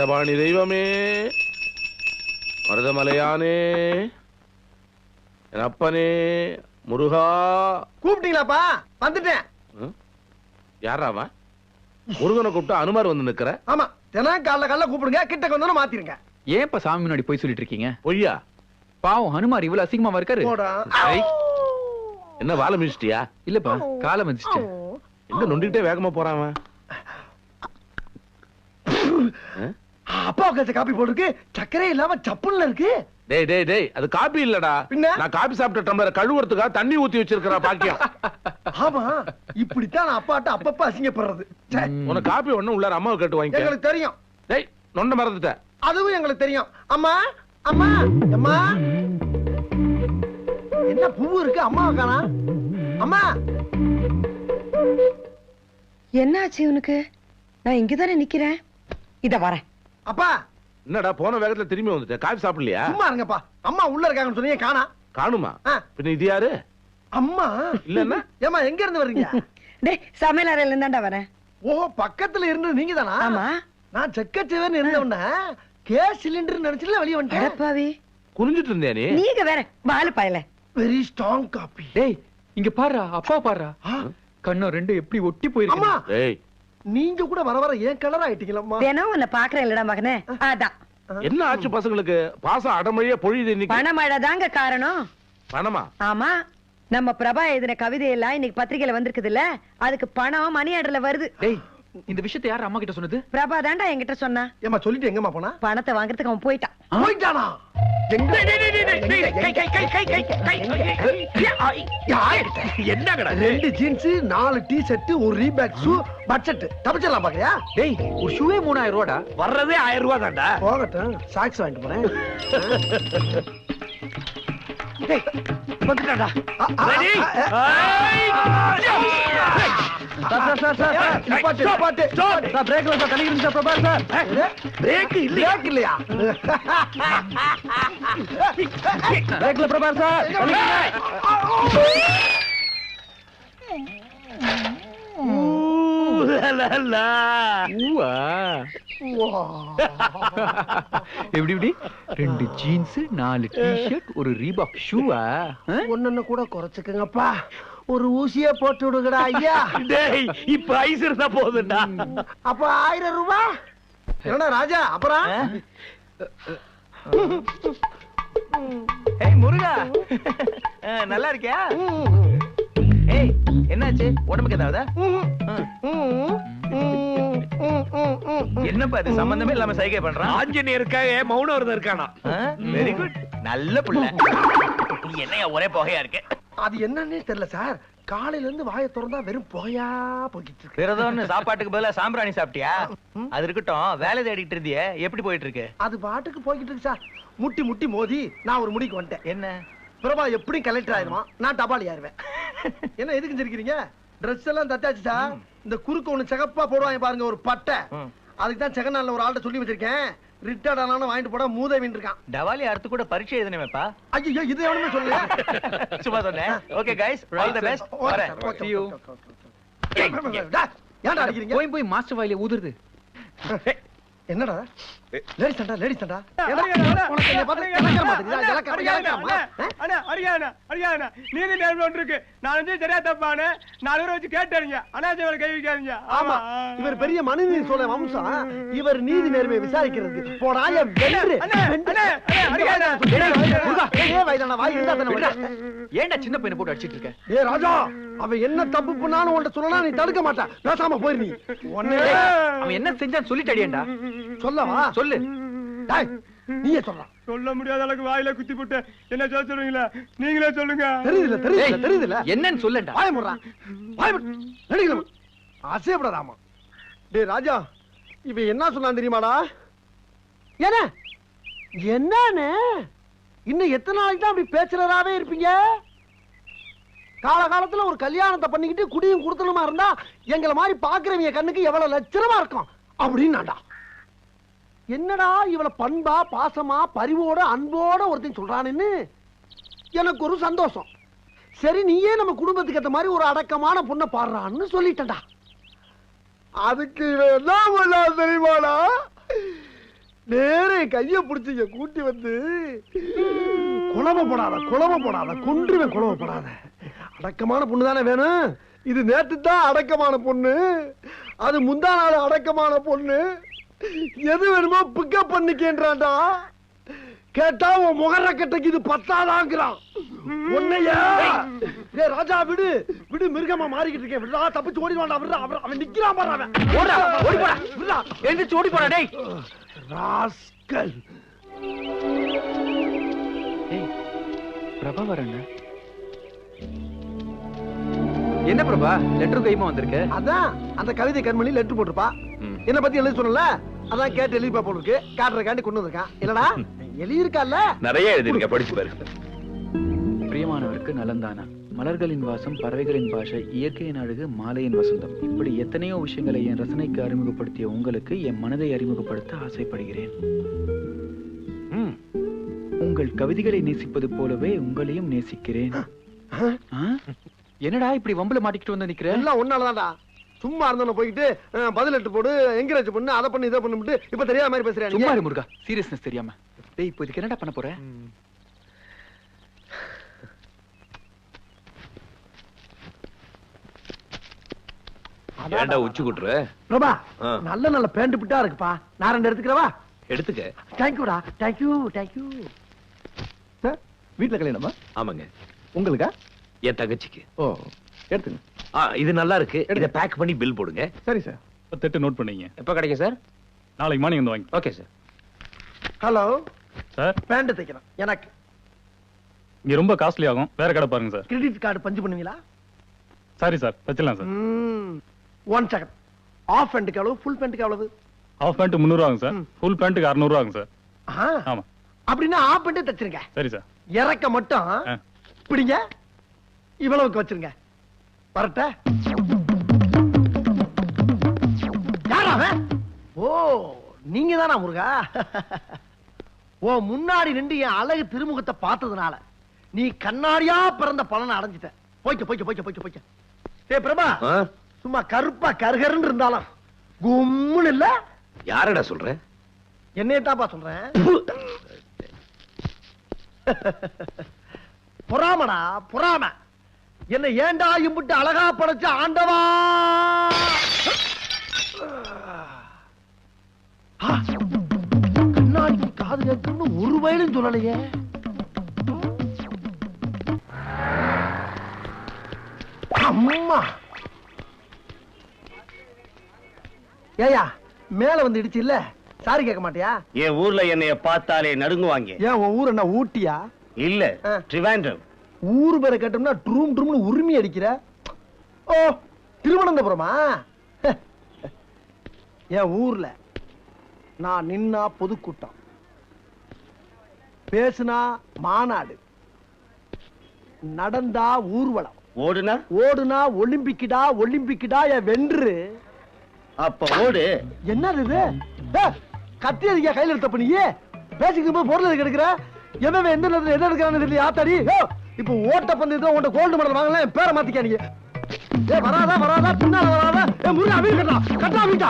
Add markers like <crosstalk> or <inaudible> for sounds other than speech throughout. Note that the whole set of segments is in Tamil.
தண்டபாணி தெய்வமே. மருதமலையானே. என் அப்பனே முருகா. கூப்பிட்டீங்களாப்பா? வந்துட்டேன். ம்? யாரா அவன்? முருகனை கூப்பிட்டு அனுமார் வந்து நிக்கிற ஆமா தினம் காலைல காலைல கூப்பிடுங்க கிட்ட வந்தோன்னு மாத்திருங்க. ஏன்ப்பா சாமி முன்னாடி போய் சொல்லிட்டு இருக்கீங்க? பொய்யா? பாவம் ஹனுமார் இவ்வளவு அசிங்கமா இருக்காரு. என்ன வாழை மிதிச்சிட்டியா? இல்லப்பா காலம் வந்துச்சு எங்க நொண்டிக்கிட்டே வேகமா போறான் அப்பா உட்காந்து காப்பி போட்டுருக்கு. சக்கரே இல்லாம சப்புல்ல இருக்கு. டேய் டேய் டேய் அது காபி இல்லடா. பின்ன? நான் காபி சாப்பிட்ட டம்ளர் கழுவுறதுக்காக தண்ணி ஊத்தி வச்சிருக்கிற பாக்கியம். ஆமா இப்படித்தான் அப்பாட்ட அப்பப்ப அசிங்கப்படுறது. உனக்கு காபி ஒண்ணு உள்ளார அம்மாவை கேட்டு வாங்கிக்க. எங்களுக்கு தெரியும். டேய் நொண்ட மறந்துட்ட. அதுவும் எங்களுக்கு தெரியும். அம்மா அம்மா அம்மா. என்ன பூ இருக்கு? அம்மா காணா அம்மா. என்னாச்சு இவனுக்கு நான் இங்கதானே நிக்கிறேன். இத வரேன். அப்பா! என்னடா போன வேகத்துல திரும்பி வந்துட்ட. காபி சாப்பிடலையா? சும்மா இருங்கப்பா. அம்மா உள்ள இருக்காங்கன்னு சொன்னீங்க காணா. காணுமா. பின்ன இது யாரு? அம்மா! இல்லன்னா? ஏமா எங்க இருந்து வர்றீங்க? <laughs> டேய் சமையல் அறையில இருந்தாண்டா வரேன். ஓ பக்கத்துல இருந்தது நீங்க தானா ஆமா. நான் செக்கச்சேவன் இருந்தவன கேஸ் சிலிண்டர் நினைச்சுல வெளிய வந்துட்டேன். அடப்பாவி. குனிஞ்சிட்டு இருந்தியா நீ? நீங்க வேற வாலு பாயல. வெரி ஸ்ட்ராங் காப்பி டேய் இங்க பாருடா அப்பா பாருடா கண்ணம் ரெண்டு எப்படி ஒட்டி போயிருக்கு? அம்மா! டேய். நீங்க கூட வர வர ஏன் கலர் ஆயிட்டீங்களம்மா? தினம் உன்னை பாக்குறேன் இல்லடா மகனே. அதான். என்ன ஆச்சு பசங்களுக்கு? பாசம் அடமழியா பொழியுது இன்னைக்கு. பணமழை தாங்க காரணம். பணமா? ஆமா. நம்ம பிரபா எழுதின கவிதை எல்லாம் இன்னைக்கு பத்திரிகையில வந்திருக்குதுல்ல? அதுக்கு பணம் மணி ஆர்டர்ல வருது. டேய் இந்த விஷயத்தை யார் அம்மா கிட்ட சொன்னது? பிரபா தாண்டா என்கிட்ட சொன்னா. ஏமா சொல்லிட்டு எங்கம்மா போனா? பணத்தை வாங்குறதுக்கு அவன் போயிட்டான். போயிட்டானா? என்னங்கடா ரெண்டு ஜீன்ஸ் நாலு டி ஷர்ட் ஒரு ரீபேக் ஷூ பட்ஜெட் தப்பிச்சிடலாம் பாக்குறியா டேய் ஒரு ஷூவே மூணாயிரம் ரூபாடா. வர்றதே ஆயிரம் ரூபாய் தான்டா போகட்டும் சாக்ஸ் வாங்கிட்டு போறேன். <laughs> டேய், வந்துட்டான்டா. ஆ, ஆ, Ready? ஆ, ஆ, sir, sir, sir, sir, sir, நிப்பாட்டு, நிப்பாட்டு. சார், பிரேக்ல சார், தள்ளி இருந்துச்சு, அப்புறம் பாரு, சார். எது? பிரேக் இல்லையா பிரேக் இல்லையா? பிரேக்ல அப்புறம் பாரு, சார். தள்ளி ஊவா எப்படி எப்படி? ரெண்டு ஜீன்ஸ் நாலு டி-ஷர்ட் ஒரு ரீபாக் ஷூவா ஒன்னொன்னு கூட குறைச்சுக்கங்கப்பா. ஒரு ஊசியே போட்டு விடுங்கடா ஐயா. டேய் இப்ப ஐஸ் இருந்தா போதும்டா. அப்ப ஆயிரம் ரூபாய் என்னடா ராஜா அப்புறம் ஏய் முருகா. அஹ், நல்லா இருக்கியா? ஏய் என்னாச்சு? உடம்புக்கு ஏதாவது என்னப்பா இது? சம்பந்தமே இல்லாம சைகை பண்றான் ஆஞ்சநேயருக்காக மௌன விரதம் இருக்கானா? வெரி குட் நல்ல புள்ள. நீ என்னையா ஒரே புகையா இருக்கு? அது என்னன்னே தெரியல சார். காலையில இருந்து வாயை திறந்தா வெறும் புகையா போய்கிட்டு இருக்கு. விரதம்னு சாப்பாட்டுக்கு பதிலா சாம்பிராணி சாப்பிட்டியா? அது இருக்கட்டும் வேலை தேடிட்டு இருந்தியே. எப்படி போயிட்டு இருக்கு? அது பாட்டுக்கு போய்கிட்டு இருக்கு சார். முட்டி முட்டி மோதி நான் ஒரு முடிக்கு வந்துட்டேன். என்ன? பிரபா எப்படி கலெக்டர் ஆயிருவான் நான் டபாலி ஆயிருவேன் <laughs> என்ன எதுக்கு சிரிக்கிறீங்க Dress எல்லாம் தச்சாச்சு சார். இந்த குறுக்கு ஒண்ணு சிகப்பா போடுவாங்க பாருங்க ஒரு பட்டை. அதுக்கு தான் செகண்ட் ஒரு ஆள்கிட்ட சொல்லி வச்சிருக்கேன் ரிட்டையர்ட் ஆனாலும் வாங்கிட்டு போட மூதவின்னு இருக்கான் டவாலி அடுத்து கூட பரீட்சை எழுதணுமேப்பா ஐயோ இது எவனுமே சொல்லல சும்மா சொன்னேன் okay guys all the best வரேன் ஓகே. டேய், ஏன்டா அடிக்கிறீங்க போய் போய் மாஸ்டர் வாயில ஊதுறது என்னடா லேடிஸ் தான்டா லேடிஸ் நீதி நேர்மை ஒன்று இருக்கு. நான் வந்து சரியா தப்பானே நாலு பேரை வச்சு கை வைக்காதீங்க. ஆமா. இவர் பெரிய மனுநீதி சோழ வம்சம். இவர் நீதி நேர்மையை போடாய வென்று. ஏன்டா சின்ன பையனை போட்டு அடிச்சிட்டு இருக்க? ராஜா அவன் என்ன தப்பு உன்கிட்ட சொல்லலாம் நீ தடுக்க மாட்டான் பேசாம போயிரு நீ. உன்னை அவன் என்ன செஞ்சான்னு சொல்லிட்டு அடியேன்டா சொல்லவா? சொல்லு. டேய், நீயே சொல்றான் சொல்ல முடியாத அளவுக்கு வாயில குத்தி போட்டு என்ன சொல்ல சொல்றீங்களா? நீங்களே சொல்லுங்க. தெரியுதுல தெரியுதுல தெரியுதுல என்னன்னு சொல்லேன்டா வாய முடுறான் வாய முடு. நடிக்கலாம் அசையப்படாதாமா டேய் ராஜா இவன் என்ன சொன்னான் தெரியுமாடா? என்ன? என்னன்னு? இன்னும் எத்தனை நாளைக்கு தான் அப்படி பேச்சுலராவே இருப்பீங்க? காலகாலத்துல ஒரு கல்யாணத்தை பண்ணிக்கிட்டு குடியும் குடுத்தனமா இருந்தா எங்களை மாதிரி பாக்குறவங்க கண்ணுக்கு எவ்வளவு லட்சணமா இருக்கும். அப்படின்னாடா. என்னடா இவளை பண்பா பாசமா பரிவோட அன்போட ஒருத்தன் சொல்றான்னு எனக்கு ஒரு சந்தோஷம். சரி நீயே நம்ம குடும்பத்துக்கு ஏற்ற மாதிரி ஒரு அடக்கமான பொண்ணை பாடுறான்னு சொல்லிட்டேன்டா. அதுக்கு என்ன தெரியுமாடா? நேரே கைய பிடிச்சி கூட்டி வந்து குழம்ப போடாத குழம்ப போடாத கொன்றுவேன் குழம்ப போடாத அடக்கமான பொண்ணு தானே வேணும். இது நேற்று தான் அடக்கமான பொண்ணு. அது முந்தா நாள் அடக்கமான பொண்ணு. எது வேணுமோ பிக்கப் பண்ணிக்கேன்றான்டா கேட்டா உன் முகரக்கட்டைக்கு இது பத்தாதாங்கிறான். உன்னையா? ஏய் ராஜா விடு. விடு மிருகமா மாறிக்கிட்டு இருக்கேன். விடுடா தப்பிச்சு ஓடி வாடா விடுடா அவன் அவன் நிக்கிறான் பாரு அவன். ஓடுடா, ஓடி போடா. விடுடா. எந்திரிச்சு ஓடி போடா டேய். ராஸ்கல். ஏய் என்ன பிரபா? லெட்டர் கைமா வந்திருக்க. அதான் அந்த கவிதை கண்மணி லெட்டர் போட்டிருப்பா. என்ன பத்தி எழுதி சொன்னல அதான் கேட்டு எழுதி போல இருக்கு காட்டுறக்காண்டி கொண்டு வந்திருக்கான். இல்லடா இருக்கால நிறைய எழுதிருக்க படிச்சு பாரு. பிரியமானவருக்கு நலந்தானா. மலர்களின் வாசம் பறவைகளின் பாஷை இயற்கையின் அழகு மாலையின் வசந்தம். இப்படி எத்தனையோ விஷயங்களை என் ரசனைக்கு அறிமுகப்படுத்திய உங்களுக்கு என் மனதை அறிமுகப்படுத்த ஆசைப்படுகிறேன். ம். உங்கள் கவிதைகளை நேசிப்பது போலவே உங்களையும் நேசிக்கிறேன். ஆ? என்னடா இப்படி வம்புல மாட்டிக்கிட்டு வந்து நிக்கிற? எல்லாம் ஒன்னாலதான்டா சும்மா இருந்தவன போயிட்டு அஹ், பதில் எட்டு போடு என்கரேஜ் பண்ணு அதை பண்ணு இதை பண்ணிட்டு இப்ப தெரியாத மாதிரி பேசுறேன் சும்மா இரு முருகா சீரியஸ்னஸ் தெரியாம. டேய் இப்போ இதுக்கு என்னடா பண்ண போற? ஏன்டா உச்சி குட்டுற பிரபா. நல்ல நல்ல பேண்ட் பிட்டா இருக்குப்பா. நான் ரெண்டு எடுத்துக்கிறவா? எடுத்துக்க. தேங்க்யூடா தேங்க்யூ தேங்க்யூ வீட்டுல கல்யாணமா? ஆமாங்க. உங்களுக்கா? என் தங்கச்சிக்கு. ஓ எடுத்துங்க. இது நல்லா இருக்கு. இத பேக் பண்ணி பில் போடுங்க. சரி சார். பத்தெட்டு நோட் பண்ணீங்க. எப்ப கிடைக்கும் சார்? நாளைக்கு மார்னிங் வந்து வாங்கி okay sir. Hello sir? Pant தைக்கிறேன் எனக்கு. இங்க ரொம்ப காஸ்ட்லி ஆகும். வேற கடை பாருங்க சார். கிரெடிட் கார்டு பஞ்சு பண்ணுவீங்களா? Sorry sir. வச்சிடலாம் சார். ஒன் செகண்ட் ஆஃப் பேண்ட்டுக்கு எவ்வளவு? ஃபுல் பேண்ட்டுக்கு எவ்வளவு? ஹாஃப் பேண்ட் முந்நூறு ஆகும் சார். ஃபுல் பேண்ட்டுக்கு அறுநூறு ஆகும் சார். ஆமா. அப்படின்னா ஆஃப் பேண்ட்டே தச்சிருங்க. சரி சார். இறக்க மட்டும் ஆ. பிடிங்க. இவ்வளவுக்கு வச்சிருங்க. வரட்ட யாரா அவன்? ஓ நீங்க தானா முருகா? ஓ முன்னாடி நின்று என் அழகு திருமுகத்தை பார்த்ததுனால நீ கண்ணாடியா பிறந்த பலனை அடைஞ்சிட்ட. போய்க்க போய்க்க போய்க்க போய்க்க போய்க்க டேய் பிரபா? சும்மா கருப்பா கருகருன்னு இருந்தாலும் கும்முன்னு இல்ல? யாரடா சொல்ற? என்னைய தான்ப்பா சொல்றேன் பொறாமடா பொறாம. என்ன ஏண்டா இம்புட்டு அழகா படைச்ச ஆண்டவா? ஆ, கண்ணாடிக்கு காது கேட்கணும்னு ஒரு வயலும் சொல்லலையே. அம்மா. ஏயா மேல வந்து இடிச்சு இல்ல? சாரி கேட்க மாட்டியா? என் ஊர்ல என்னைய பார்த்தாலே நடுங்குவாங்க. ஏன் உன் ஊர் என்ன ஊட்டியா? இல்ல ஆ. ஊர் பேரை கேட்டோம்னா ட்ரூம் ட்ரூம்னு உரிமை அடிக்கிற? ஓ திருவனந்தபுரமா? என் ஊர்ல நான் நின்னா பொதுக்கூட்டம். பேசுனா மாநாடு. நடந்தா ஊர்வலம். ஓடுனா? ஓடுனா ஒலிம்பிக்கிடா ஒலிம்பிக்கிடா என் வென்று. அப்ப ஓடு. என்னது இது? கத்தி அடிக்க கையில எடுத்த பண்ணியே பேசிக்கிட்டு போது பொருள் எடுக்கிற? எவன் எந்த நேரத்துல எதை எடுக்கிறான்னு தெரியல ஆத்தாடி? ஓ இப்போ ஓட்ட பந்தயத்துல உன்ட்ட கோல்டு மெடல் வாங்கலாம் என் பேரை மாத்திக்க நீ ஏ வராதா வராதா? பின்னால வராதா? ஏ முருகா வீடு கட்டா கட்டா வீட்டா.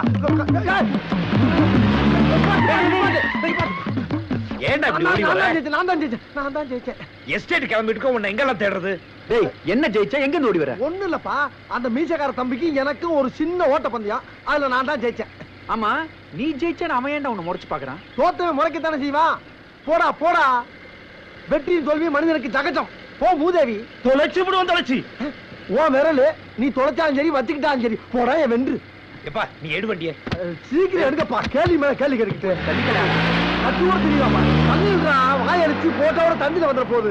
ஏன்டா இப்படி ஓடி வர? நான் தான் ஜெயிச்சேன் நான் தான் ஜெயிச்சேன். எஸ்டேட் கிளம்பிட்டு உன்னை எங்கெல்லாம் தேடுறது? டேய் என்ன ஜெயிச்சா? எங்க ஓடி வர? ஒண்ணு இல்லப்பா அந்த மீசக்கார தம்பிக்கு எனக்கும் ஒரு சின்ன ஓட்ட பந்தயம். அதுல நான் தான் ஜெயிச்சேன். ஆமா நீ ஜெயிச்சா அவன் ஏன்டா உன்னை முறைச்சு பாக்குறான் தோத்தவன் முறைக்கத்தானே செய்வான்? போடா போடா. வெற்றியின் தோல்வி மனிதனுக்கு ஜகஜம். போ மூதேவி தொலைச்சு விடுவோம் தொலைச்சு ஓ விரலு நீ தொலைச்சாலும் சரி வச்சுக்கிட்டாலும் சரி போடா என் வென்று. எப்பா நீ எடு வண்டிய. சீக்கிரம் எடுக்கப்பா கேள்வி மேல கேள்வி கேட்டுக்கிட்டு. கத்தி கூட தெரியாமா தண்ணி வாயடிச்சு போட்டோட தண்ணியில வந்துட போகுது.